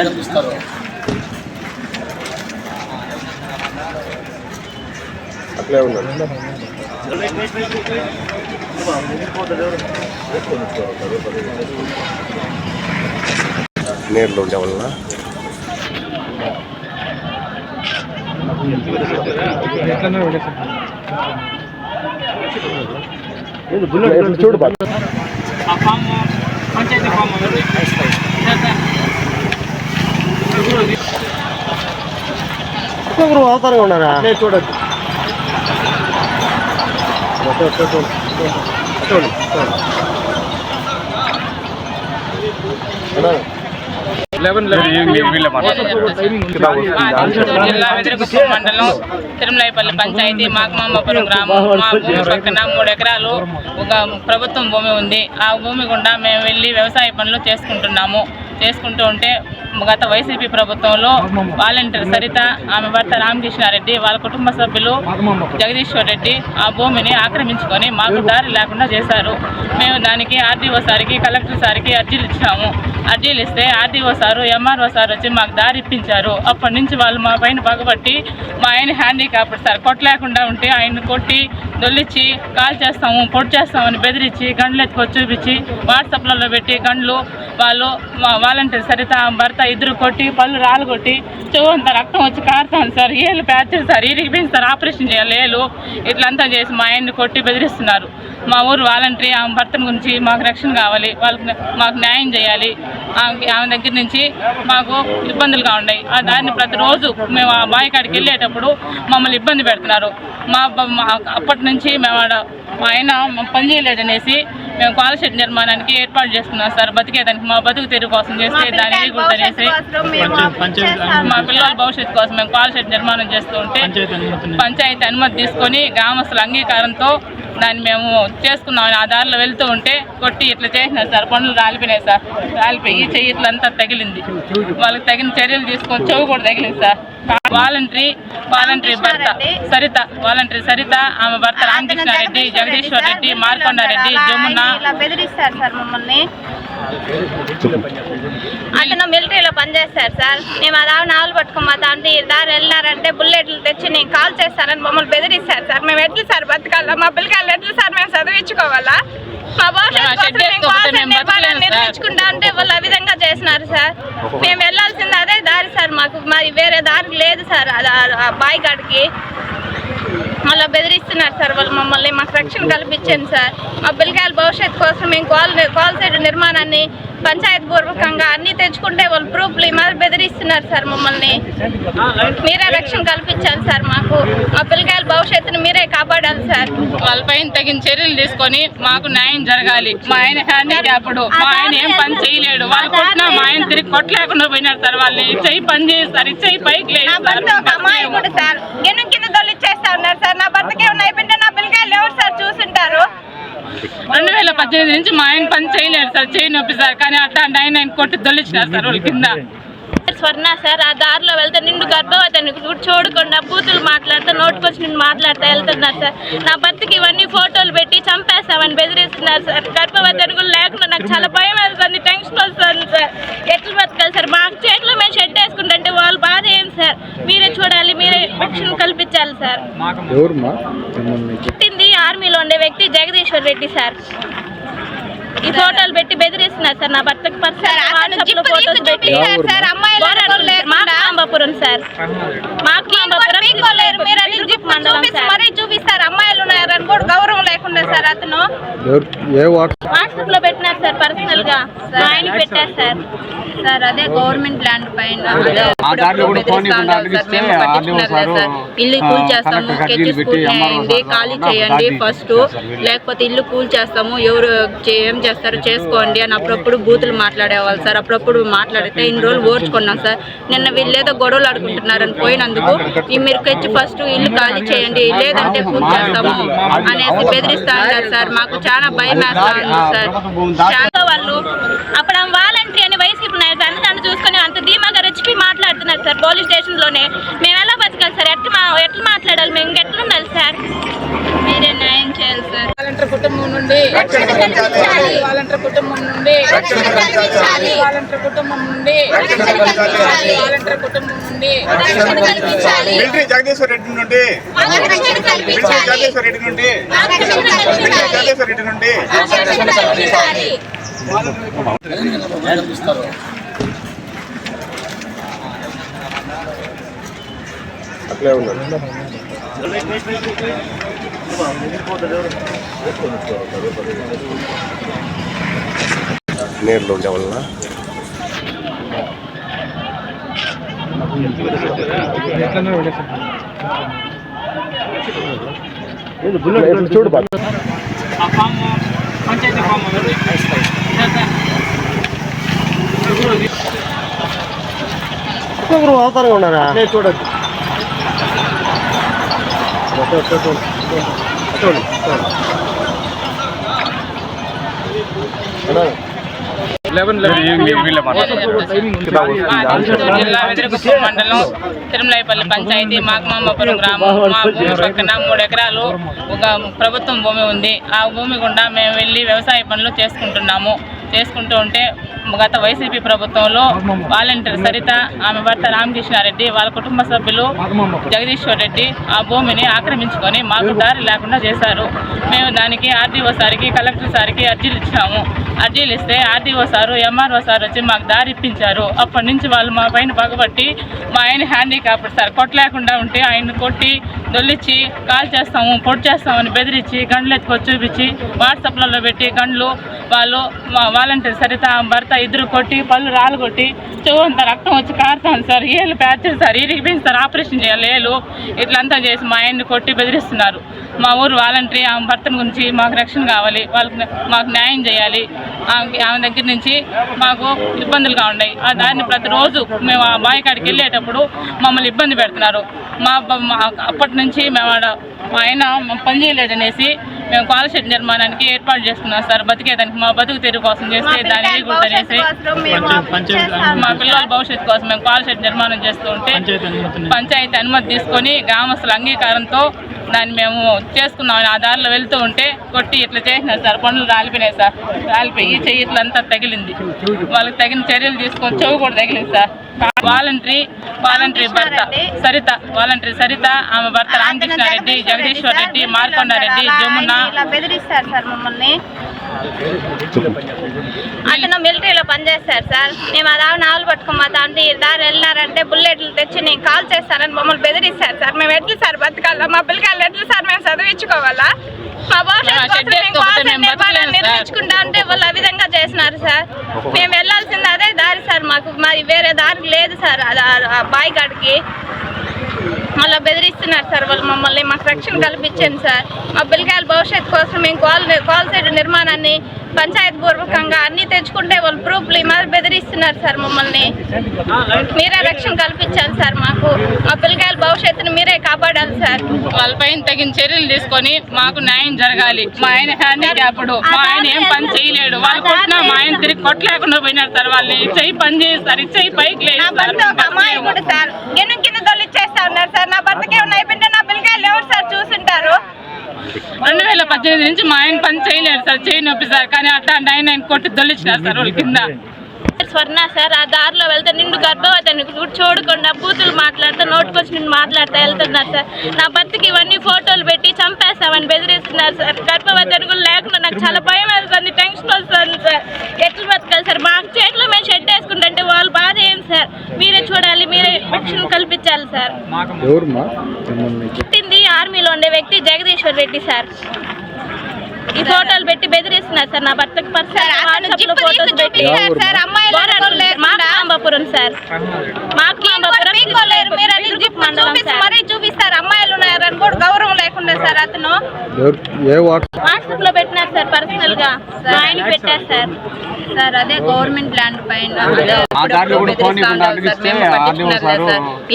కల్పిస్తారు అట్లే ఉన్నాడు నీళ్ళు ఉండే వల్ల చూడు పంచాయతీ ఫామ్ అవతారంగా ఉన్నారా? చూడద్దు. జిల్లా మండలం తిరుమలాయపల్లి పంచాయతీ మాకమాంబపురం గ్రామం మా భూమి పక్కన మూడు ఎకరాలు ఒక ప్రభుత్వం భూమి ఉంది. ఆ భూమి గుండా మేము వెళ్ళి వ్యవసాయ పనులు చేసుకుంటున్నాము. చేసుకుంటూ ఉంటే గత వైసీపీ ప్రభుత్వంలో వాలంటీర్ సరిత ఆమె భర్త రామకృష్ణారెడ్డి వాళ్ళ కుటుంబ సభ్యులు జగదీశ్వర్ రెడ్డి ఆ భూమిని ఆక్రమించుకొని మాకు దారి లేకుండా చేశారు. మేము దానికి ఆర్డీఓ సార్కి కలెక్టర్ సార్కి అర్జీలు ఇచ్చాము. అర్జీలు ఇస్తే ఆర్డీఓ సారు ఎంఆర్ఓ సార్ వచ్చి మాకు దారి ఇప్పించారు. అప్పటి నుంచి వాళ్ళు మా పైన పగబట్టి మా ఆయన హ్యాండిక్యాప్డ్ సార్. కొట్టలేకుండా ఉంటే ఆయన కొట్టి దొల్లిచ్చి కాల్ చేస్తాము పొడి చేస్తామని బెదిరించి గండ్లు ఎత్తుకొచ్చి చూపించి వాట్సాప్లలో పెట్టి గండ్లు వాళ్ళు వాలంటీర్ సరిత భర్త ఇద్దరు కొట్టి పళ్ళు రాళ్ళు కొట్టి చెవు రక్తం వచ్చి కారుతాను సార్. ఏళ్ళు ప్యాచర్ సార్. ఇరిగిపోయింది సార్ ఆపరేషన్ చేయాలి. ఏళ్ళు ఇట్లంతా చేసి మా ఆయన్ని కొట్టి బెదిరిస్తున్నారు. మా ఊరు వాలంటరీ ఆమె భర్తను గురించి మాకు రక్షణ కావాలి. వాళ్ళకి మాకు న్యాయం చేయాలి. ఆమె ఆమె దగ్గర నుంచి మాకు ఇబ్బందులుగా ఉన్నాయి. ఆ దాన్ని ప్రతిరోజు మేము ఆ బావి కాడికి వెళ్ళేటప్పుడు మమ్మల్ని ఇబ్బంది పెడుతున్నారు. మా అప్పటి నుంచి మేము మా ఆయన పని చేయలేదనేసి మేము కాల్ షెడ్ నిర్మాణానికి ఏర్పాటు చేసుకున్నాం సార్. బతికేదానికి మా బతుకు తెరువు కోసం చేస్తే దాన్ని ఇవ్వకూడదనేసి మా పిల్లల భవిష్యత్తు కోసం మేము కాల్ షెడ్ నిర్మాణం చేస్తూ ఉంటే పంచాయతీ అనుమతి తీసుకొని గ్రామస్తుల అంగీకారంతో దాన్ని మేము చేసుకున్నాం ఆ దారిలో వెళ్తూ ఉంటే కొట్టి ఇట్లా చేసినారు సార్. పనులు రాలిపోయినాయి సార్. రాలిపోయి చెయ్యి ఇట్లంతా తగిలింది. వాళ్ళకి తగిన చర్యలు తీసుకొని చెవు కూడా తగిలింది సార్. వాలంటరీ వాలంటరీ భర్త సరిత వాలంటరీ సరిత ఆమె భర్త రామకృష్ణారెడ్డి జగదీశ్వర్ రెడ్డి మార్కొండారెడ్డి జమున. బెదిరిస్తారు సార్ మమ్మల్ని. అతను మిలిటరీలో పనిచేస్తారు సార్. మేము ఆ దాని ఆవులు పట్టుకుని మా తండ్రి ఈ దారి వెళ్ళారంటే బుల్లెట్లు తెచ్చి నేను కాల్ చేస్తానని మమ్మల్ని బెదిరిస్తారు సార్ మేము ఎట్లు సార్ బతకాలా మా పిల్లకాయలు ఎట్లు సార్ మేము చదివించుకోవాలా మా భవిష్యత్తు కోసం షెడ్ మేము వేసుకోకపోతే కాల్ మేము బతకలేము సార్. నిర్మించుకుంటా అంటే వాళ్ళు ఆ విధంగా చేసినారు సార్. మేము వెళ్ళాల్సింది అదే దారి సార్ మాకు. మరి వేరే దారి లేదు సార్. బాయి కాడికి మళ్ళీ బెదిరిస్తున్నారు సార్ వాళ్ళు మమ్మల్ని. మాకు రక్షణ కల్పించండి సార్. మా పిల్లకాయల భవిష్యత్తు కోసం మేము కాల్ కాల్ సైడ్ నిర్మాణాన్ని పంచాయతీ పూర్వకంగా అన్ని తెచ్చుకుంటే వాళ్ళు ప్రూఫ్లు ఈ మాదిరి బెదిరిస్తున్నారు సార్ మమ్మల్ని. మీరే రక్షణ కల్పించాలి సార్ మాకు. మా పిల్లకాయల భవిష్యత్తుని మీరే కాపాడాలి సార్. వాళ్ళపైన తగిన చర్యలు తీసుకొని మాకు న్యాయం జరగాలి. మా ఆయన హ్యాండిక్యాప్డ్. మా ఆయన ఏం పని చేయలేడు. వాళ్ళు కొట్టినా మా ఆయన తిరిగి కొట్టలేకుండా పోయినారు సార్. వాళ్ళు ఈ చెయ్యి పని చేస్తారు చెయ్యి పైకి లేదు సార్. ఉన్నారు సార్. నా భర్తకి ఏమైనా అయిపోయింటే నా పిల్లకాయలు ఎవరు సార్ చూసుంటారు. రెండు వేల పద్దెనిమిది నుంచి మా ఆయన పని చేయలేరు సార్. చేయి నొప్పి సార్. కానీ అట్లా ఆయన ఆయన కొట్టి దొల్లిచ్చినారు సార్ వాళ్ళ కింద. స్వర్ణ సార్ ఆ దారిలో వెళ్తే నిండు గర్భవతిని కూడా చూడకుండా బూతులు మాట్లాడుతూ నోటుకొచ్చి నిన్ను మాట్లాడుతూ వెళ్తున్నారు సార్. నా భర్తకి ఇవన్నీ ఫోటోలు పెట్టి చంపేస్తామని బెదిరిస్తున్నారు సార్. గర్భవతిని కూడా లేకుండా నాకు చాలా భయం వేస్తుంది టెన్షన్ వస్తుంది సార్. ఎట్లా బతకాలి సార్? మా చేతిలో మేము షెడ్ వేసుకుంటుంటే వాళ్ళు బాధ ఏం సార్? మీరే చూడాలి మీరే రక్షణ కల్పించాలి సార్. పుట్టింది ఆర్మీలో ఉండే వ్యక్తి జగదీశ్వర్ రెడ్డి సార్. ఈ ఫోటోలు పెట్టి బెదిరిస్తున్నారు సార్ నా భర్తకు పర్సనల్ వాట్సాప్లో ఫోటోస్ పెట్టి మాకాంబాపురం సార్ మాకాంబాపురం మీరు అన్ని జిప్ చూపిస్తే అమ్మాయిలు ఉన్నారని కూడా గౌరవం లేకుండా సార్ అతను. ఎవరు? ఏ వాట్ వాట్సాప్లో పెట్టినారు సార్ పర్సనల్గా ఆయన పెట్టారు సార్. సార్ అదే గవర్నమెంట్ ల్యాండ్ పైన సార్. Sir, sir. ఇల్లు కూల్ చేస్తాము కలెక్టర్ స్కెచ్ కర్జీలు పెట్టి స్కూల్ ఎంఆర్ఓ వేయండి సారు ఖాళీ చేయండి ఫస్ట్. లేకపోతే ఇల్లు కూల్ చేస్తాము ఎవరు ఏం చేస్తారో చేసుకోండి అని అప్పుడప్పుడు బూతులు మాట్లాడేవాళ్ళు సార్. అప్పుడప్పుడు మాట్లాడితే ఇన్ని రోజులు ఓర్చుకున్నాం సార్. నిన్న వీళ్ళు ఏదో గొడవలు ఆడుకుంటున్నారని పోయినందుకు ఈ మీరు తెచ్చి ఫస్ట్ ఇల్లు ఖాళీ చేయండి లేదంటే కూల్ చేస్తాము. అనేసి బెదిరిస్తా ఉన్నారు సార్. మాకు చాలా భయం వేస్తా ఉంది సార్. చాలా వాళ్ళు అప్పుడు ఆ వాలంటరీ అని వైసీపీ నాయకులు అన్నదాన్ని చూసుకొని అంత ధీమాగా రెచ్చిపి మాట్లాడుతున్నారు సార్ పోలీస్ స్టేషన్లోనే మేము ఎలా బతకాలి సార్? ఎట్లా మా- ఎట్లా మాట్లాడాలి మేము? ఎట్లా ఉండాలి సార్? మీరే న్యాయం చేయాలి సార్. వాలంటీర్ కుటుంబం నుండి వాలంటీర్ కుటుంబం నుండి వాలంటీర్ కుటుంబం నుండి వాలంటీర్ కుటుంబం నుండి మిలిటరీ జగదీశ్వర్ రెడ్డి నుండి. మిలిటరీ జగదీశ్వర్ రెడ్డి నుండి. మిలిటరీ జగదీశ్వర్ రెడ్డి నుండి. అట్లే ఉన్నాడు. నీళ్ళు ఉండే వల్ల చూడు పంచాయతీ ఫామ్ అవతారంగా ఉన్నారా? చిత్తూరు జిల్లా వెదిరికుప్పం మండలం తిరుమలాయపల్లి పంచాయతీ మాకమాంబపురం గ్రామం మా భూమి పక్కన మూడు ఎకరాలు ఒక ప్రభుత్వం భూమి ఉంది. ఆ భూమి గుండా మేము వెళ్ళి వ్యవసాయ పనులు చేసుకుంటున్నాము. చేసుకుంటూ ఉంటే గత వైసీపీ ప్రభుత్వంలో వాలంటీర్ సరిత ఆమె భర్త రామకృష్ణారెడ్డి వాళ్ళ కుటుంబ సభ్యులు జగదీశ్వర్ రెడ్డి ఆ భూమిని ఆక్రమించుకొని మాకు దారి లేకుండా చేశారు. మేము దానికి ఆర్డీఓ సార్కి కలెక్టర్ సార్కి అర్జీలు ఇచ్చాము. అర్జీలు ఇస్తే ఆర్డీఓ సారు ఎంఆర్ఓ సార్ వచ్చి మాకు దారి ఇప్పించారు. అప్పటి నుంచి వాళ్ళు మా పైన పగబట్టి మా ఆయన హ్యాండిక్యాప్డ్ సార్. కొట్టలేకుండా ఉంటే ఆయన కొట్టి దొల్లిచ్చి కాల్ చేస్తాము పొడి చేస్తామని బెదిరించి గండ్లు ఎత్తుకొని చూపించి వాట్సాప్లలో పెట్టి గండ్లు వాళ్ళు మా వాలంటీర్ సరిత భర్త ఇద్దరు కొట్టి పళ్ళు రాళ్ళు కొట్టి చెవు రక్తం వచ్చి కారుతాను సార్. ఏళ్ళు ప్యాచ్ సార్. ఇరిగిపోయింది సార్ ఆపరేషన్ చేయాలి. ఏళ్ళు ఇట్లంతా చేసి మా ఆయన్ని కొట్టి బెదిరిస్తున్నారు. మా ఊరు వాలంటరీ ఆమె భర్తను గురించి మాకు రక్షణ కావాలి వాళ్ళకి మాకు న్యాయం చేయాలి. ఆమె దగ్గర నుంచి మాకు ఇబ్బందులుగా ఉన్నాయి. ఆ దాన్ని ప్రతిరోజు మేము ఆ బావి కాడికి వెళ్ళేటప్పుడు మమ్మల్ని ఇబ్బంది పెడుతున్నారు. మా అప్పటి నుంచి మేము ఆడ మా ఆయన పని చేయలేడు అనేసి మేము కాలషెడ్ నిర్మాణానికి ఏర్పాటు చేసుకున్నాం సార్. బతికేదానికి మా బతుకు తెరువు కోసం చేస్తే దాని అనేసి మా పిల్లల భవిష్యత్తు కోసం మేము కాల్ షెడ్ నిర్మాణం చేస్తూ ఉంటే పంచాయతీ అనుమతి తీసుకొని గ్రామస్తుల అంగీకారంతో దాన్ని మేము చేసుకున్నాం ఆ దారిలో వెళ్తూ ఉంటే కొట్టి ఇట్లా చేసినారు సార్. పనులు రాలిపోయినాయి సార్. రాలిపోయి చెయ్యి ఇట్లా అంతా తగిలింది. వాళ్ళకి తగిన చర్యలు తీసుకొని చెవు కూడా తగిలింది సార్. వాలంటరీ వాలంటరీ భర్త సరిత వాలంటరీ సరిత ఆమె భర్త రామకృష్ణారెడ్డి జగదీశ్వర్ రెడ్డి మార్కొండారెడ్డి జమున బెదిరిస్తారు సార్ మమ్మల్ని. అతను మిలిటరీలో పనిచేస్తారు సార్. మేము ఆ దాని ఆవులు పట్టుకుని మా తండ్రి ఈ దారి వెళ్ళినారంటే బుల్లెట్లు తెచ్చి నేను కాల్ చేస్తారని మమ్మల్ని బెదిరిస్తారు సార్. మేము ఎట్లు సార్ బతకాలా? మా పిల్లకాయలు ఎట్లు సార్ మేము చదివించుకోవాలా? మా భవిష్యత్తు షెడ్ కోసం మేము వేసుకోకపోతే కాల్ మేము నిర్మాణాన్ని బతకలేము సార్. నిర్మించుకుంటా ఉంటే వాళ్ళు ఆ విధంగా చేసినారు సార్. మేము వెళ్ళాల్సింది అదే దారి సార్ మాకు. మరి వేరే దారి లేదు సార్. బాయి కాడికి మళ్ళీ బెదిరిస్తున్నారు సార్ వాళ్ళు మమ్మల్ని. మాకు రక్షణ కల్పించండి సార్. మా పిల్లకాయల భవిష్యత్తు కోసం మేము కాల్ కాల్ సైడ్ నిర్మాణాన్ని పంచాయతీ పూర్వకంగా అన్ని తెచ్చుకుంటే వాళ్ళు ప్రూఫ్లు ఈ మాదిరి బెదిరిస్తున్నారు సార్ మమ్మల్ని. మీరే రక్షణ కల్పించాలి సార్ మాకు. మా పిల్లకాయల భవిష్యత్తుని మీరే కాపాడాలి సార్. వాళ్ళపైన తగిన చర్యలు తీసుకొని మాకు న్యాయం జరగాలి. మా ఆయన హ్యాండిక్యాప్డ్. మా ఆయన ఏం పని చేయలేడు. వాళ్ళు కొట్టినా మా ఆయన తిరిగి కొట్టలేకుండా పోయినారు సార్. వాళ్ళని చెయ్యి పని చేస్తారు చెయ్యి పైకి లేదు సార్ గిన్నె కింద దొల్లిచ్చేస్తా ఉన్నారు సార్ నా భర్తకి ఏమైనా అయిపోయింటే నా పిల్లకాయలు ఎవరు సార్ చూసుంటారు రెండు వేల పద్దెనిమిది నుంచి మా ఆయన పని చేయలేడు సార్. చేయి నొప్పి సార్. కానీ అట్లాంటి ఆయన ఆయన కొట్టి దొల్లిచ్చినారు సార్ వాళ్ళ కింద. స్వర్ణ సార్ ఆ దారిలో వెళ్తే నిండు గర్భవతిని కూడా చూడకుండా బూతులు మాట్లాడుతూ నోటుకొచ్చి నిన్ను మాట్లాడుతూ వెళ్తున్నారు సార్. నా భర్తకి ఇవన్నీ ఫోటోలు పెట్టి చంపేస్తామని బెదిరిస్తున్నారు సార్. గర్భవతిని కూడా లేకుండా నాకు చాలా భయం వేస్తుంది టెన్షన్ వస్తుంది సార్. ఎట్లా బతకాలి సార్? మా చేతిలో మేము షెడ్ వేసుకుంటుంటే వాళ్ళు బాధ ఏం సార్? మీరే చూడాలి మీరే రక్షణ కల్పించాలి సార్. పుట్టింది ఆర్మీలో ఉండే వ్యక్తి జగదీశ్వర్ రెడ్డి సార్. ఈ ఫోటోలు పెట్టి బెదిరిస్తున్నారు సార్ నా భర్తకి పర్సనల్ ఫోటోస్ పెట్టి. మాకాంబాపురం సార్ మరీ చూపిస్తారు అమ్మాయిలు ఉన్నారని కూడా గౌరవం లేకుండా సార్ అతను? వాట్సాప్లో పెట్టినారు సార్ పర్సనల్గా ఆయన పెట్టారు సార్. సార్ అదే గవర్నమెంట్ ల్యాండ్ పైన.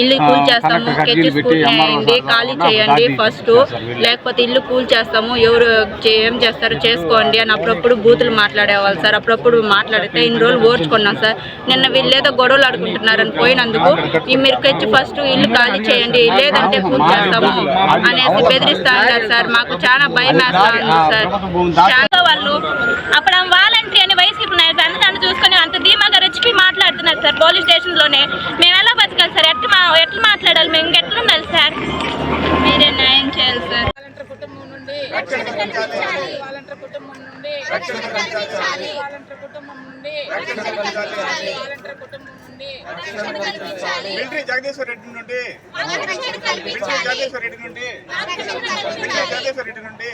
ఇల్లు కూల్ చేస్తాము స్కెచ్ స్కూల్ చేయండి ఖాళీ చేయండి ఫస్ట్. లేకపోతే ఇల్లు కూల్ చేస్తాము ఎవరు ఏం చేస్తారో చేసుకోండి అని అప్పుడప్పుడు బూతులు మాట్లాడేవాళ్ళు సార్. అప్పుడప్పుడు మాట్లాడితే ఇన్ని రోజులు ఓర్చుకున్నాం సార్. నిన్న వీళ్ళు ఏదో గొడవలు ఆడుకుంటున్నారని పోయినందుకు ఈ మీరు తెచ్చి ఫస్ట్ ఇల్లు ఖాళీ చేయండి లేదంటే కూల్ చేస్తాము అనేసి ఉన్నారు సార్ మాకు చాలా భయం వేస్తా ఉంది సార్. చాలా వాళ్ళు అప్పుడు వాలంటరీ అని వైసీపీ నాయకులు అందరిని చూసుకొని అంత ధీమాగా రెచ్చిపి మాట్లాడుతున్నారు సార్ పోలీస్ స్టేషన్లోనే మేము ఎలా బతకాలి సార్? ఎట్లా మా ఎట్లా మాట్లాడాలి మేము? ఇంకెట్లా ఉండాలి సార్? మీరే న్యాయం చేయాలి సార్. వాలంటీర్ కుటుంబం నుండి వాలంటీర్ కుటుంబం నుండి వాలంటీర్ కుటుంబం నుండి వాలంటీర్ కుటుంబం నుండి మిలిటరీ జగదీశ్వర్ రెడ్డి నుండి. మిలిటరీ జగదీశ్వర్ రెడ్డి నుండి. మిలిటరీ జగదీశ్వర్ రెడ్డి నుండి.